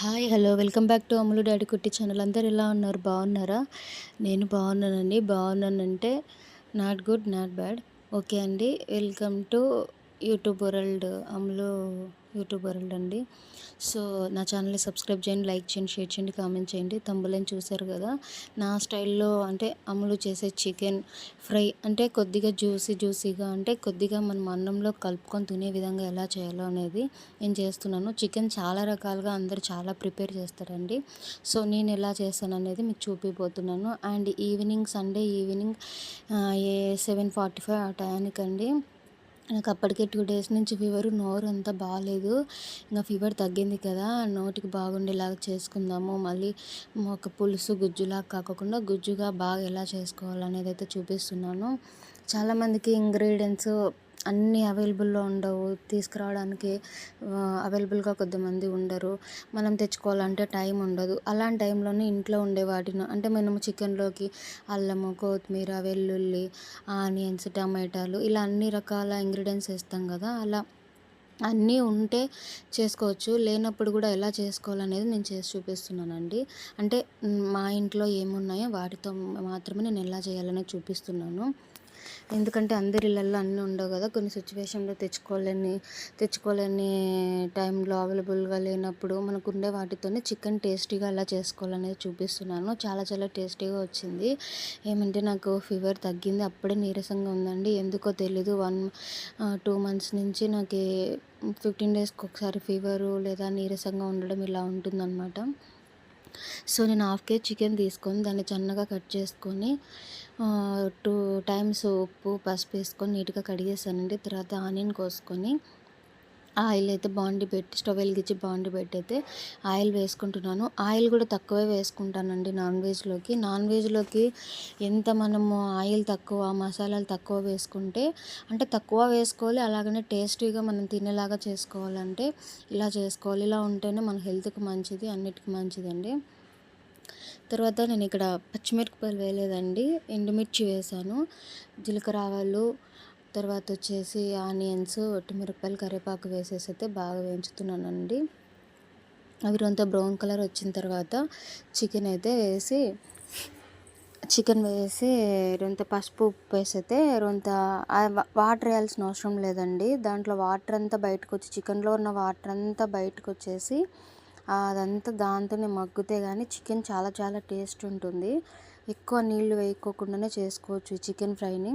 Hi hello. Welcome back to Ammulu daddy Kutti channel. అందరు ఎలా ఉన్నారు? బాగున్నారా? నేను బాగున్నానండి. బాగున్నానంటే not good not bad. Okay అండి. Welcome to YouTube world Ammulu YouTube world అండి. సో నా ఛానల్ని సబ్స్క్రైబ్ చేయండి లైక్ చేయండి షేర్ చేయండి కామెంట్ చేయండి. తమ్ములని చూశారు కదా. నా స్టైల్లో అంటే అమ్ములు చేసే చికెన్ ఫ్రై అంటే కొద్దిగా జ్యూసీ జ్యూసీగా అంటే కొద్దిగా మనం అన్నంలో కలుపుకొని తినే విధంగా ఎలా చేయాలో అనేది నేను చేస్తున్నాను. చికెన్ చాలా రకాలుగా అందరు చాలా ప్రిపేర్ చేస్తారండి. సో నేను ఎలా చేస్తాను అనేది మీకు చూపిపోతున్నాను. And evening Sunday evening A seven forty five ఆ టయానికండి. నాకు అప్పటికే టూ డేస్ నుంచి ఫీవర్ నోరు అంతా బాగాలేదు ఇంకా ఫీవర్ తగ్గింది కదా నోటికి బాగుండేలాగా చేసుకుందాము. మళ్ళీ ఒక పులుసు గుజ్జులాగా కాకుండా గుజ్జుగా బాగా ఎలా చేసుకోవాలనేది అయితే చూపిస్తున్నాను చాలామందికి ఇంగ్రీడియంట్స్ అన్నీ అవైలబుల్లో ఉండవు. తీసుకురావడానికి అవైలబుల్గా కొద్దిమంది ఉండరు. మనం తెచ్చుకోవాలంటే టైం ఉండదు. అలాంటి టైంలోనే ఇంట్లో ఉండే వాటిని అంటే మనము చికెన్లోకి అల్లము కొత్తిమీర వెల్లుల్లి ఆనియన్స్ టమాటాలు ఇలా అన్ని రకాల ఇంగ్రీడియంట్స్ వేస్తాం కదా అలా అన్నీ ఉంటే చేసుకోవచ్చు. లేనప్పుడు కూడా ఎలా చేసుకోవాలనేది నేను చేసి చూపిస్తున్నానండి. అంటే మా ఇంట్లో ఏమున్నాయో వాటితో మాత్రమే నేను ఎలా చేయాలనేది చూపిస్తున్నాను. ఎందుకంటే అందరి ఇళ్ళల్లో అన్నీ ఉండవు కదా. కొన్ని సిచ్యువేషన్లో తెచ్చుకోలేని తెచ్చుకోలేని టైంలో అవైలబుల్గా లేనప్పుడు మనకు ఉండే వాటితోనే చికెన్ టేస్టీగా ఎలా చేసుకోవాలనేది చూపిస్తున్నాను. చాలా చాలా టేస్టీగా వచ్చింది. ఏమంటే నాకు ఫీవర్ తగ్గింది. అప్పుడే నీరసంగా ఉందండి. ఎందుకో తెలీదు. వన్ టూ మంత్స్ నుంచి నాకు ఫిఫ్టీన్ డేస్కి ఒకసారి ఫీవరు లేదా నీరసంగా ఉండడం ఇలా ఉంటుందన్నమాట. సో నేను హాఫ్ కేజీ చికెన్ తీసుకొని దాన్ని చిన్నగా కట్ చేసుకొని టూ టైమ్స్ ఉప్పు పసుపు వేసుకొని నీట్గా కడిగేసానండి. తర్వాత ఆనియన్ కోసుకొని ఆయిల్ అయితే బాండి పెట్టి స్టవ్ వెలిగించి బాండి పెట్టి అయితే ఆయిల్ వేసుకుంటున్నాను. ఆయిల్ కూడా తక్కువే వేసుకుంటానండి నాన్ వెజ్లోకి. నాన్ వెజ్లోకి ఎంత మనము ఆయిల్ తక్కువ మసాలాలు తక్కువ వేసుకుంటే అంటే తక్కువ వేసుకోవాలి అలాగనే టేస్టీగా మనం తినేలాగా చేసుకోవాలంటే ఇలా చేసుకోవాలి. ఇలా ఉంటేనే మన హెల్త్కి మంచిది అన్నిటికీ మంచిదండి. తర్వాత నేను ఇక్కడ పచ్చిమిరపకాయలు వేయలేదండి. ఎండుమిర్చి వేసాను. జీలకర్ర ఆవాలు తర్వాత వచ్చేసి ఆనియన్స్ ఒట్టిమిరపకాయలు కరివేపాకు వేసేసి అయితే బాగా వేయించుతున్నానండి. అవి రొంత బ్రౌన్ కలర్ వచ్చిన తర్వాత చికెన్ అయితే వేసి చికెన్ వేసి రొంత పసుపు ఉప్పు వేసి అయితే రొంత వాటర్ వేయాల్సిన అవసరం లేదండి. దాంట్లో వాటర్ అంతా బయటకు వచ్చి చికెన్లో ఉన్న వాటర్ అంతా బయటకు వచ్చేసి అదంతా దాంతోనే మగ్గితే కానీ చికెన్ చాలా చాలా టేస్ట్ ఉంటుంది. ఎక్కువ నీళ్ళు వేయకోకుండానే చేసుకోవచ్చు ఈ చికెన్ ఫ్రైని.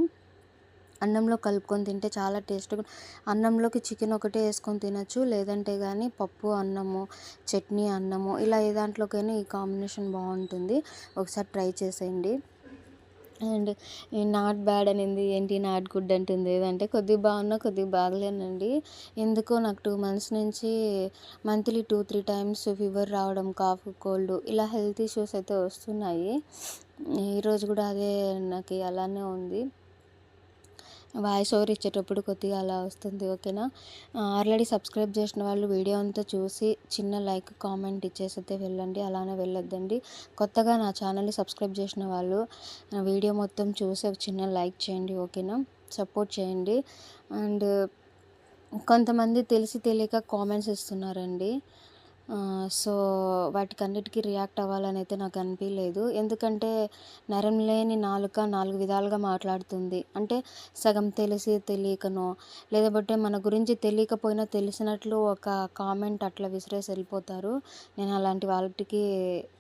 అన్నంలో కలుపుకొని తింటే చాలా టేస్ట్గా అన్నంలోకి చికెన్ ఒకటే వేసుకొని తినచ్చు లేదంటే కానీ పప్పు అన్నము చట్నీ అన్నము ఇలా ఏ దాంట్లోకైనా ఈ కాంబినేషన్ బాగుంటుంది. ఒకసారి ట్రై చేసేయండి. అండ్ నాట్ బ్యాడ్ అనింది ఏంటి నాట్ గుడ్ అంటుంది ఏదంటే కొద్దిగా బాగున్నా కొద్దిగా బాగలేనండి. ఎందుకో నాకు టూ మంత్స్ నుంచి monthly two three times fever రావడం కాఫ్ కోల్డ్ ఇలా హెల్త్ ఇష్యూస్ అయితే వస్తున్నాయి. ఈరోజు కూడా అదే నాకు అలానే ఉంది. వాయిస్ ఓవర్ ఇచ్చేటప్పుడు కొద్దిగా అలా వస్తుంది ఓకేనా? ఆల్రెడీ సబ్స్క్రైబ్ చేసిన వాళ్ళు వీడియో అంతా చూసి చిన్న లైక్ కామెంట్ ఇచ్చేసైతే వెళ్ళండి. అలానే వెళ్ళొద్దండి. కొత్తగా నా ఛానల్ని సబ్స్క్రైబ్ చేసిన వాళ్ళు వీడియో మొత్తం చూసి ఒక చిన్న లైక్ చేయండి ఓకేనా? సపోర్ట్ చేయండి. అండ్ కొంతమంది తెలిసి తెలియక కామెంట్స్ ఇస్తున్నారండి. సో వాటికన్నిటికీ రియాక్ట్ అవ్వాలని అయితే నాకు అనిపించలేదు ఎందుకంటే నరం లేని నాలుక నాలుగు విధాలుగా మాట్లాడుతుంది. అంటే సగం తెలిసి తెలియకనో లేదంటే మన గురించి తెలియకపోయినా తెలిసినట్లు ఒక కామెంట్ అట్లా విసిరేసి వెళ్ళిపోతారు. నేను అలాంటి వాళ్ళకి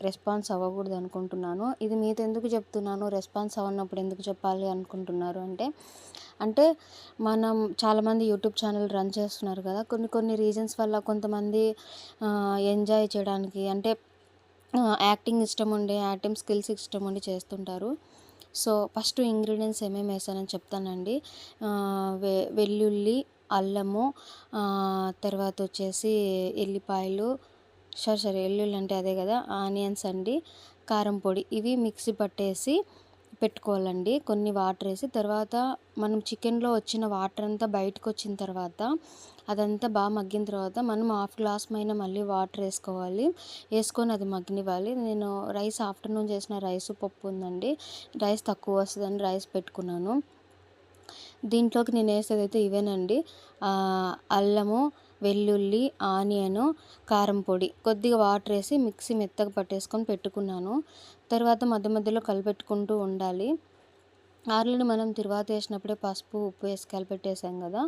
రెస్పాన్స్ అవ్వకూడదు అనుకుంటున్నాను. ఇది మీతో ఎందుకు చెప్తున్నాను? రెస్పాన్స్ అవ్వనప్పుడు ఎందుకు చెప్పాలి అనుకుంటున్నారు అంటే అంటే మనం చాలామంది యూట్యూబ్ ఛానల్ రన్ చేస్తున్నారు కదా. కొన్ని కొన్ని రీజన్స్ వల్ల కొంతమంది ఎంజాయ్ చేయడానికి అంటే యాక్టింగ్ ఇష్టం ఉండి యాక్టింగ్ స్కిల్స్ ఇష్టం ఉండి చేస్తుంటారు. సో ఫస్ట్ ఇంగ్రీడియంట్స్ ఏమేమి వేసానని చెప్తానండి. వె వెల్లుల్లి అల్లము తర్వాత వచ్చేసి ఎల్లిపాయలు సరే సరే వెల్లుల్లి అంటే అదే కదా ఆనియన్స్ అండి కారం పొడి ఇవి మిక్సీ పట్టేసి పెట్టుకోవాలండి. కొన్ని వాటర్ వేసి తర్వాత మనం చికెన్లో వచ్చిన వాటర్ అంతా బయటకు వచ్చిన తర్వాత అదంతా బాగా మగ్గిన తర్వాత మనం హాఫ్ గ్లాస్ పైన మళ్ళీ వాటర్ వేసుకోవాలి. వేసుకొని అది మగ్గనివ్వాలి. నేను రైస్ ఆఫ్టర్నూన్ చేసిన రైస్ పప్పు ఉందండి. రైస్ తక్కువ వస్తుందని రైస్ పెట్టుకున్నాను. దీంట్లోకి నేను వేసేది అయితే ఇవేనండి అల్లము వెల్లుల్లి ఆనియను కారం పొడి కొద్దిగా వాటర్ వేసి మిక్సీ మెత్తగా పట్టేసుకొని పెట్టుకున్నాను. తర్వాత మధ్య మధ్యలో కలిపెట్టుకుంటూ ఉండాలి. ఆర్లను మనం తిరువాత వేసినప్పుడే పసుపు ఉప్పు వేసి కలిపెట్టేసాం కదా.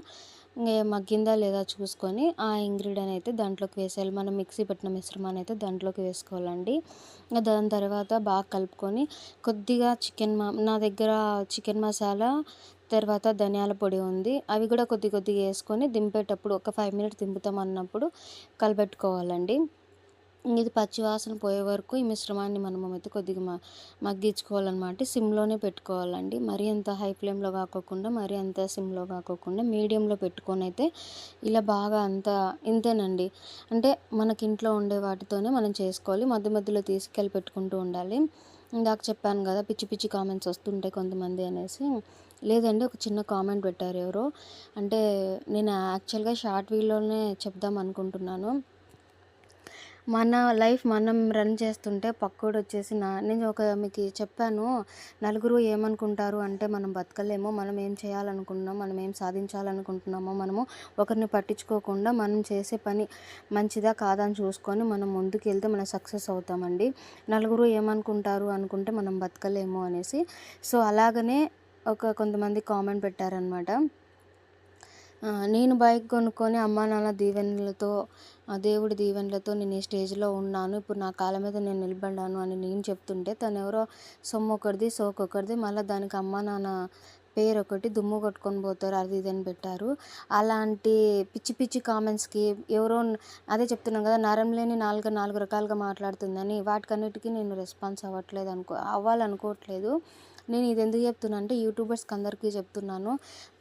ఇంకా మగ్గిందా లేదా చూసుకొని ఆ ఇంగ్రీడియంట్ అయితే దాంట్లోకి వేసేయాలి. మనం మిక్సీ పెట్టిన మిశ్రమాన్ని అయితే దాంట్లోకి వేసుకోవాలండి. దాని తర్వాత బాగా కలుపుకొని కొద్దిగా చికెన్ మా నా దగ్గర చికెన్ మసాలా తర్వాత ధనియాల పొడి ఉంది. అవి కూడా కొద్ది కొద్దిగా వేసుకొని దింపేటప్పుడు ఒక ఫైవ్ మినిట్స్ దింపుతాం అన్నప్పుడు కలిపెట్టుకోవాలండి. ఇది పచ్చివాసన పోయే వరకు ఈ మిశ్రమాన్ని మనం అయితే కొద్దిగా మగ్గించుకోవాలన్నమాట. సిమ్లోనే పెట్టుకోవాలండి. మరీ అంత హై ఫ్లేమ్లో కాకోకుండా మరీ అంత సిమ్లో కాకోకుండా మీడియంలో పెట్టుకొని అయితే ఇలా బాగా అంత ఇంతేనండి. అంటే మనకి ఇంట్లో ఉండే వాటితోనే మనం చేసుకోవాలి. మధ్య మధ్యలో తీసుకెళ్ళి పెట్టుకుంటూ ఉండాలి. ఇందాక చెప్పాను కదా పిచ్చి పిచ్చి కామెంట్స్ వస్తుంటాయి కొంతమంది అనేసి. లేదండి ఒక చిన్న కామెంట్ పెట్టారు ఎవరో. అంటే నేను యాక్చువల్గా షార్ట్ వీడియోలోనే చెప్దాం అనుకుంటున్నాను. మన లైఫ్ మనం రన్ చేస్తుంటే పక్కోడు వచ్చేసి నా నేను ఒక మీకు చెప్పాను నలుగురు ఏమనుకుంటారు అంటే మనం బతకలేమో మనం ఏం చేయాలనుకుంటున్నాం మనం ఏం సాధించాలనుకుంటున్నామో మనము ఒకరిని పట్టించుకోకుండా మనం చేసే పని మంచిదా కాదా అని చూసుకొని మనం ముందుకు వెళ్తే మనం సక్సెస్ అవుతామండి. నలుగురు ఏమనుకుంటారు అనుకుంటే మనం బతకలేము అనేసి. సో అలాగనే ఒక కొంతమంది కామెంట్ పెట్టారనమాట. నేను బైక్ కొనుక్కొని అమ్మా నాన్న దీవెనలతో దేవుడి దీవెనలతో నేను ఈ స్టేజ్లో ఉన్నాను. ఇప్పుడు నా కాళ్ళ మీద నేను నిలబడ్డాను అని నేను చెప్తుంటే తను ఎవరో సొమ్ము ఒకటిది సోకు ఒకటిది మళ్ళీ దానికి అమ్మ నాన్న పేరు ఒకటి దుమ్ము కొట్టుకొని పోతారు అది ఇది అని పెట్టారు. అలాంటి పిచ్చి పిచ్చి కామెంట్స్కి ఎవరో అదే చెప్తున్నాం కదా నరం లేని నాలుగు నాలుగు రకాలుగా మాట్లాడుతుందని వాటికన్నిటికీ నేను రెస్పాన్స్ అవ్వట్లేదు అనుకో అవ్వాలనుకోవట్లేదు. నేను ఇది ఎందుకు చెప్తున్నా అంటే యూట్యూబర్స్కి అందరికీ చెప్తున్నాను.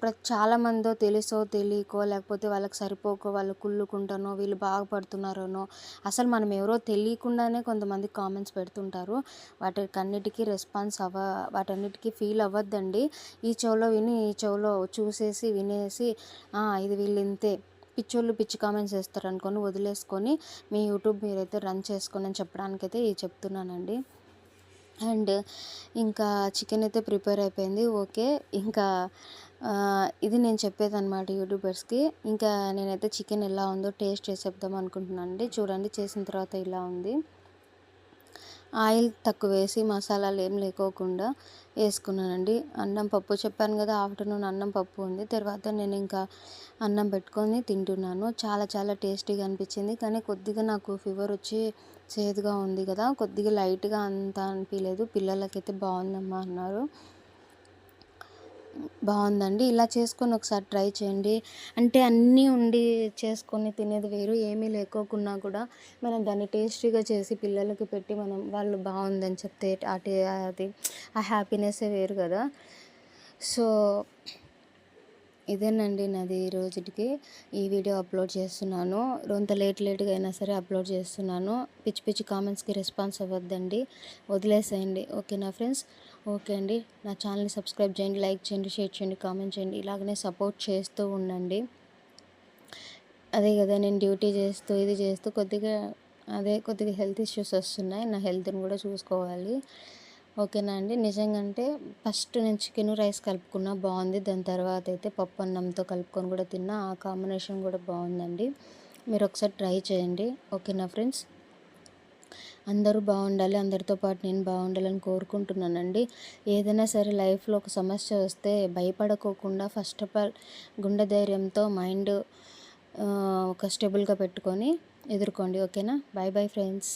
ప్రతి చాలామందో తెలుసో తెలియకో లేకపోతే వాళ్ళకి సరిపోకో వాళ్ళు కుళ్ళుకుంటానో వీళ్ళు బాగుపడుతున్నారనో అసలు మనం ఎవరో తెలియకుండానే కొంతమంది కామెంట్స్ పెడుతుంటారు. వాటికన్నిటికీ రెస్పాన్స్ అవ్వ వాటన్నిటికీ ఫీల్ అవ్వద్దండి. ఈ చెవులో విని ఈ చెవులో చూసేసి వినేసి ఇది వీళ్ళు ఇంతే పిచ్చోళ్ళు పిచ్చి కామెంట్స్ వేస్తారు అనుకొని వదిలేసుకొని మీ యూట్యూబ్ మీరైతే రన్ చేసుకొని అని చెప్పడానికైతే ఇది చెప్తున్నానండి. అండ్ ఇంకా చికెన్ అయితే ప్రిపేర్ అయిపోయింది. ఓకే. ఇంకా ఇది నేను చెప్పేది అనమాట యూట్యూబర్స్కి. ఇంకా నేనైతే చికెన్ ఎలా ఉందో టేస్ట్ చేసి చెప్దాం అనుకుంటున్నాను అండి చూడండి చేసిన తర్వాత ఇలా ఉంది. ఆయిల్ తక్కువ వేసి మసాలాలు ఏం లేకోకుండా వేసుకున్నానండి. అన్నం పప్పు చెప్పాను కదా ఆఫ్టర్నూన్ అన్నం పప్పు ఉంది. తర్వాత నేను ఇంకా అన్నం పెట్టుకొని తింటున్నాను. చాలా చాలా టేస్టీగా అనిపించింది. కానీ కొద్దిగా నాకు ఫీవర్ వచ్చి చేదుగా ఉంది కదా కొద్దిగా లైట్గా అంత అనిపించలేదు పిల్లలకైతే బాగుందమ్మా అన్నారు. బాగుందండి. ఇలా చేసుకొని ఒకసారి ట్రై చేయండి. అంటే అన్నీ ఉండి చేసుకొని తినేది వేరు ఏమీ లేకోకున్నా కూడా మనం దాన్ని టేస్టీగా చేసి పిల్లలకి పెట్టి మనం వాళ్ళు బాగుందని చెప్తే అటు అది ఆ హ్యాపీనెస్సే వేరు కదా. సో ఇదేనండి నాది ఈ రోజుకి. ఈ వీడియో అప్లోడ్ చేస్తున్నాను. రొంత లేట్ లేట్గా అయినా సరే అప్లోడ్ చేస్తున్నాను. పిచ్చి పిచ్చి కామెంట్స్కి రెస్పాన్స్ అవ్వద్దండి. వదిలేసేయండి. ఓకేనా ఫ్రెండ్స్? ఓకే అండి. నా ఛానల్ని సబ్స్క్రైబ్ చేయండి లైక్ చేయండి షేర్ చేయండి కామెంట్ చేయండి. ఇలాగనే సపోర్ట్ చేస్తూ ఉండండి. అదే కదా నేను డ్యూటీ చేస్తూ ఇది చేస్తూ కొద్దిగా అదే కొద్దిగా హెల్త్ ఇష్యూస్ వస్తున్నాయి. నా హెల్త్ని కూడా చూసుకోవాలి. ఓకేనా అండి? నిజంగా అంటే ఫస్ట్ నేను చికెన్ రైస్ కలుపుకున్నా బాగుంది. దాని తర్వాత అయితే పప్పు అన్నంతో కలుపుకొని కూడా తిన్నా. ఆ కాంబినేషన్ కూడా బాగుందండి. మీరు ఒకసారి ట్రై చేయండి. ఓకేనా ఫ్రెండ్స్? అందరూ బాగుండాలి అందరితో పాటు నేను బాగుండాలని కోరుకుంటున్నానండి. ఏదైనా సరే లైఫ్లో ఒక సమస్య వస్తే భయపడకోకుండా ఫస్ట్ ఆఫ్ ఆల్ గుండె ధైర్యంతో మైండ్ ఒక స్టేబుల్గా పెట్టుకొని ఎదుర్కోండి. ఓకేనా? Bye bye friends.